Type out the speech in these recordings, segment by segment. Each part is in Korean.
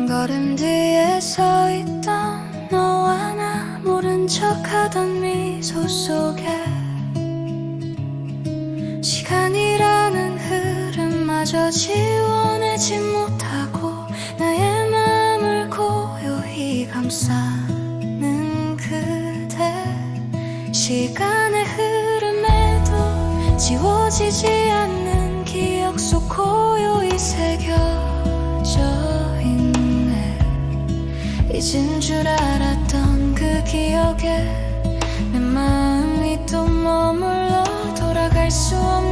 한 걸음 뒤에 서 있던 너와 나 모른 척하던 미소 속에 시간이라는 흐름마저 지워내지 못하고 나의 마음을 고요히 감싸는 그대. 시간의 흐름에도 지워지지 않는 기억 속 고요히 새겨 잊은 줄 알았던 그 기억에 내 마음이 또 머물러 돌아갈 수 없는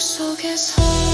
속에서